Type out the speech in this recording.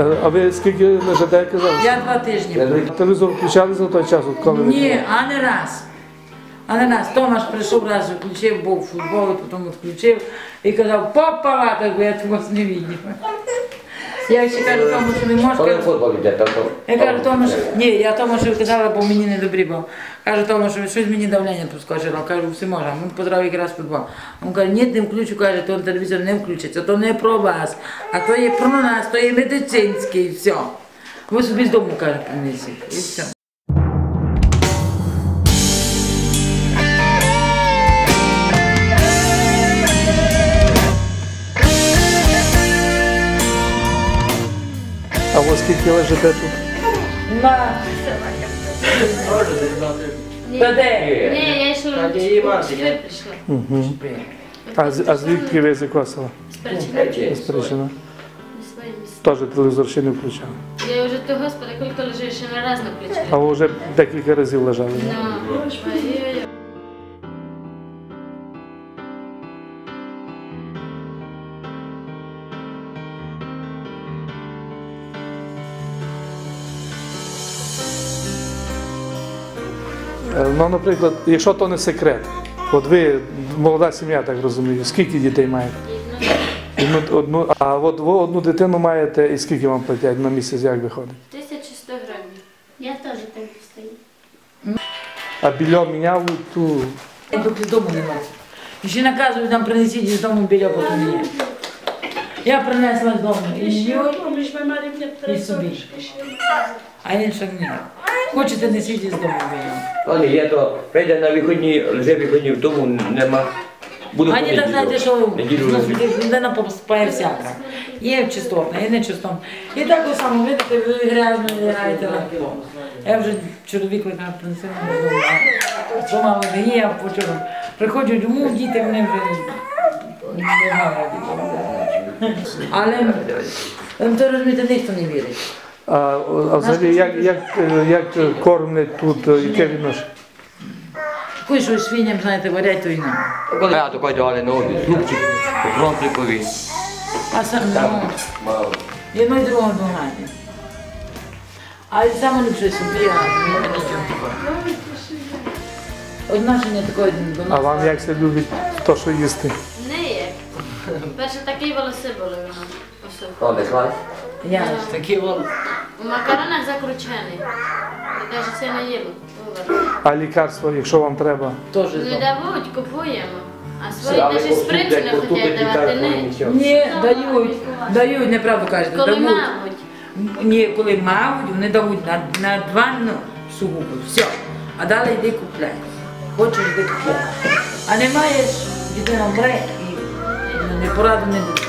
Е, А ви скільки лежите, казали? Я два тижні. Телевізор включали за той час, от коли Ні, а не раз. А не раз. Томаш прийшов раз, включив, був футбол, потім відключив і казав, попала, так я вас не бачив. Я ще кажу тому, що не може... Я кажу, тому що ні, я тому, що казала, бо мені не добрі було. Кажу, тому що щось мені давлення поскочило. Кажу, все можна. Він подрав якраз футбол. Він каже, ні, не включу, каже, то телевізор не включиться, то не про вас, а то є про нас, то є медицинський, все. Ви собі з дому, каже, принесіть. І все. А ви скільки лежите тут? На. Та де? Ні, я прийшла. Угу. А, з- а звідки ви з села? З Перечина. Теж телевізор ще не включав. Я вже то господи, коли лежиш, ще не раз на плечі. А ви вже декілька разів лежали. да? Ну, Ну, наприклад, якщо то не секрет, от ви молода сім'я, так розумію, скільки дітей маєте? Одну, одну, а от ви одну дитину маєте і скільки вам платять на місяць, як виходить? 1100 гривень. Я теж так стою. А більо міняв ту. Я поки дому не маю. І ще наказують нам принесіть з дому біля потім. Я принесла з дому і собі. А інших ні. Хочете несіть із дому біля. Вони є, то прийде на вихідні, лежи вихідні в тому, нема. Буду А ні, так знаєте, що ну, людина поступає всяка. Є чистотна, є нечистотна. І так само, видите, ви грязно граєте на піло. Я вже чоловік на пенсіонер, що мало не є, я почув. Приходжу дому, діти вони вже не грають. Але ем, то розумієте, ніхто не вірить. А, а взагалі, як, як, як кормлять тут, е, яке відношення? Кой що свиням, знаєте, варять, то і нам. Коли я такий дали на обід, зубчик, кромпликові. А сам ну, і другого доганя. А і саме ліпше собі, а не нічого такого. Одношення такої до А нас. вам як це любить то, що їсти? Не є. Перше такі волоси були вона. Ось. О, не? Я такі вол. У макаронах закручений. Навіть це не їла. А лікарство, якщо вам треба? Теж Не дають, купуємо. А свої навіть спричу не хочуть давати. Не. Ні, дають, дають, неправду кажете, Коли дають. мабуть. Ні, коли мабуть, вони дають на, на два ну, сугубо, все. А далі йди купляй. Хочеш, йди купляй. А не маєш, дитина вмре і ну, не пораду не дадуть.